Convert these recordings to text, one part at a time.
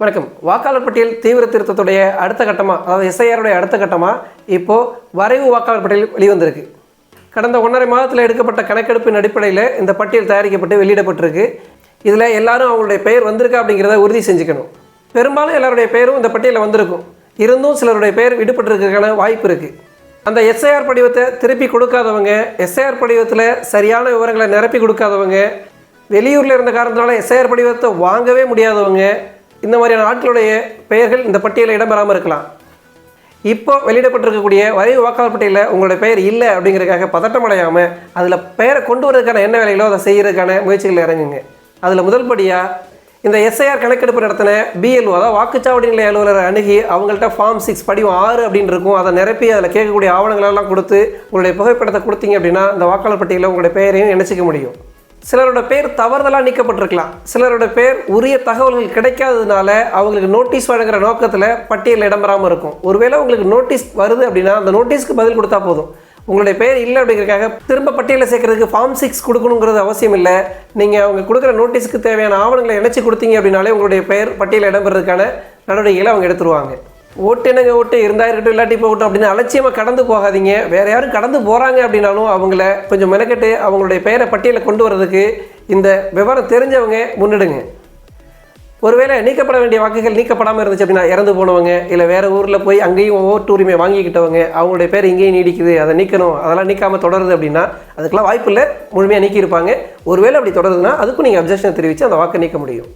வணக்கம். வாக்காளர் பட்டியல் தீவிர திருத்தத்துடைய அடுத்த கட்டமாக அதாவது எஸ்ஐஆருடைய அடுத்த கட்டமாக இப்போது வரைவு வாக்காளர் பட்டியல் வெளிவந்திருக்கு. கடந்த ஒன்றரை மாதத்தில் எடுக்கப்பட்ட கணக்கெடுப்பின் அடிப்படையில் இந்த பட்டியல் தயாரிக்கப்பட்டு வெளியிடப்பட்டிருக்கு. இதில் எல்லாரும் அவங்களுடைய பெயர் வந்திருக்கா அப்படிங்கிறத உறுதி செஞ்சுக்கணும். பெரும்பாலும் எல்லாருடைய பெயரும் இந்த பட்டியலில் வந்திருக்கும். இருந்தும் சிலருடைய பெயர் விடுபட்டிருக்கிறதுக்கான வாய்ப்பு இருக்குது அந்த எஸ்ஐஆர் படிவத்தை திருப்பி கொடுக்காதவங்க எஸ்ஐஆர் படிவத்தில் சரியான விவரங்களை நிரப்பி கொடுக்காதவங்க வெளியூரில் இருந்த காரணத்தினால எஸ்ஐஆர் படிவத்தை வாங்கவே முடியாதவங்க இந்த மாதிரியான ஆட்களுடைய பெயர்கள் இந்த பட்டியலில் இடம்பெறாமல் இருக்கலாம். இப்போ வெளியிடப்பட்டிருக்கக்கூடிய வரைவு வாக்காளர் பட்டியலில் உங்களுடைய பெயர் இல்லை அப்படிங்கிறதுக்காக பதட்டம் அடையாமல் அதில் பெயரை கொண்டு வரதுக்கான என்ன வேலைகளோ அதை செய்கிறதுக்கான முயற்சிகள் இறங்குங்க. அதில் முதல் படியாக இந்த எஸ்ஐஆர் கணக்கெடுப்பு நடத்தின பிஎல்ஓ அதாவது வாக்குச்சாவடி நிலைய அலுவலரை அணுகி அவங்கள்ட்ட ஃபார்ம் சிக்ஸ் படிவம் ஆறு அப்படின்னு இருக்கும். அதை நிரப்பி அதில் கேட்கக்கூடிய ஆவணங்களெல்லாம் கொடுத்து உங்களுடைய புகைப்படத்தை கொடுத்தீங்க அப்படின்னா இந்த வாக்காளர் பட்டியலில் உங்களுடைய பெயரையும் இணைச்சிக்க முடியும். சிலரோட பேர் தவறுதலாக நீக்கப்பட்டிருக்கலாம். சிலரோட பேர் உரிய தகவல்கள் கிடைக்காததுனால அவங்களுக்கு நோட்டீஸ் வழங்குற நோக்கத்தில் பட்டியலில் இடம்பெறாமல் இருக்கும். ஒருவேளை உங்களுக்கு நோட்டீஸ் வருது அப்படின்னா அந்த நோட்டீஸ்க்கு பதில் கொடுத்தா போதும். உங்களுடைய பேர் இல்லை அப்படிங்கிறதுக்காக திரும்ப பட்டியலில் சேர்க்கறதுக்கு ஃபார்ம் சிக்ஸ் கொடுக்கணுங்கிறது அவசியம் இல்லை. நீங்கள் அவங்க கொடுக்குற நோட்டீஸ்க்கு தேவையான ஆவணங்களை இணைச்சி கொடுத்தீங்க அப்படின்னாலே உங்களுடைய பெயர் பட்டியலில் இடம்பெறதுக்கான நடவடிக்கைகளை அவங்க எடுத்துருவாங்க. ஓட்டு என்னங்க ஓட்டு? இருந்தா இருக்கட்டும் இல்லாட்டி போகட்டும் அப்படின்னு அலட்சியமாக கடந்து போகாதீங்க. வேற யாரும் கடந்து போகிறாங்க அப்படின்னாலும் அவங்கள கொஞ்சம் மெனக்கெட்டு அவங்களுடைய பெயரை பட்டியலில் கொண்டு வர்றதுக்கு இந்த விவரம் தெரிஞ்சவங்க முன்னிடுங்க. ஒருவேளை நீக்கப்பட வேண்டிய வாக்குகள் நீக்கப்படாமல் இருந்துச்சு அப்படின்னா இறந்து போனவங்க இல்லை வேறு ஊரில் போய் அங்கேயும் ஓட்டு உரிமை வாங்கிக்கிட்டவங்க அவங்களுடைய பேர் இங்கேயும் நீடிக்குது அதை நீக்கணும் அதெல்லாம் நீக்காமல் தொடருது அப்படின்னா அதுக்கெல்லாம் வாய்ப்பு இல்லை. முழுமையாக நீக்கியிருப்பாங்க. ஒருவேளை அப்படி தொடருதுன்னா அதுக்கும் நீங்கள் அப்ஜெக்ஷன் தெரிவித்து அந்த வாக்கை நீக்க முடியும்.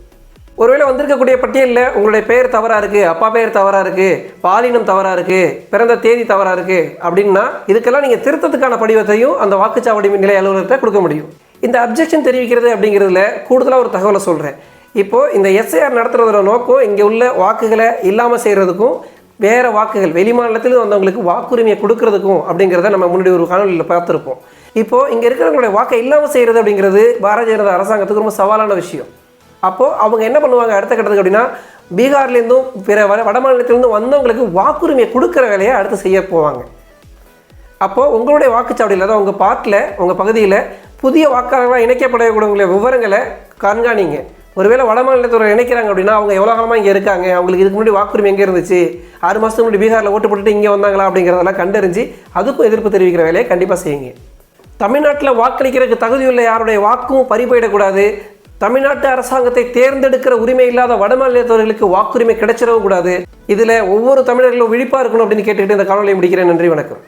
ஒருவேளை வந்திருக்கக்கூடிய பட்டியலில் உங்களுடைய பெயர் தவறாக இருக்குது அப்பா பெயர் தவறாக இருக்குது பாலினம் தவறாக இருக்குது பிறந்த தேதி தவறாக இருக்குது அப்படின்னா இதுக்கெல்லாம் நீங்கள் திருத்தத்துக்கான படிவத்தையும் அந்த வாக்குச்சாவடி நிலை அலுவலகத்தை கொடுக்க முடியும். இந்த அப்ஜெக்ஷன் தெரிவிக்கிறது அப்படிங்கிறதுல கூடுதலாக ஒரு தகவலை சொல்கிறேன் இப்போது இந்த எஸ்ஐஆர் நடத்துறதோட நோக்கம் இங்கே உள்ள வாக்குகளை இல்லாமல் செய்கிறதுக்கும் வேறு வாக்குகள் வெளிமாநிலத்திலும் வந்தவங்களுக்கு வாக்குரிமையை கொடுக்கறதுக்கும் அப்படிங்கிறத நம்ம முன்னாடி ஒரு காணொலியில் பார்த்துருப்போம். இப்போது இங்கே இருக்கிறவங்களுடைய வாக்கை இல்லாமல் செய்கிறது அப்படிங்கிறது பாரதிய ஜனதா அரசாங்கத்துக்கு ரொம்ப சவாலான விஷயம். அப்போது அவங்க என்ன பண்ணுவாங்க அடுத்த கட்டத்துக்கு அப்படின்னா பீகார்லேருந்தும் பிற வட வட மாநிலத்திலேருந்தும் வந்தவங்களுக்கு வாக்குரிமையை கொடுக்குற வேலையை அடுத்து செய்ய போவாங்க. அப்போது உங்களுடைய வாக்குச்சாவடியில் தான் உங்கள் பார்ட்டில் உங்கள் பகுதியில் புதிய வாக்காளர்களாக இணைக்கப்படக்கூடிய விவரங்களை கண்காணிங்க. ஒருவேளை வட மாநிலத்தோட இணைக்கிறாங்க அப்படின்னா அவங்க எவ்வளோ காலமாக இங்கே இருக்காங்க? அவங்களுக்கு இதுக்கு முன்னாடி வாக்குரிமை எங்கே இருந்துச்சு? ஆறு மாதத்துக்கு முன்னாடி பீகாரில் ஓட்டு போட்டுட்டு இங்கே வந்தாங்களா அப்படிங்கிறதெல்லாம் கண்டறிஞ்சு அதுக்கும் எதிர்ப்பு தெரிவிக்கிற வேலையை கண்டிப்பாக செய்யுங்க. தமிழ்நாட்டில் வாக்களிக்கிறதுக்கு தகுதியுள்ள யாருடைய வாக்கும் பறிபோயிடக்கூடாது? தமிழ்நாட்டு அரசாங்கத்தை தேர்ந்தெடுக்கிற உரிமை இல்லாத வடமாநிலத்தவர்களுக்கு வாக்குரிமை கிடைச்சிடவும் கூடாது. இதில் ஒவ்வொரு தமிழர்களும் விழிப்பாக இருக்கணும் அப்படின்னு கேட்டுக்கிட்டு இந்த காணொலியை முடிக்கிறேன். நன்றி வணக்கம்.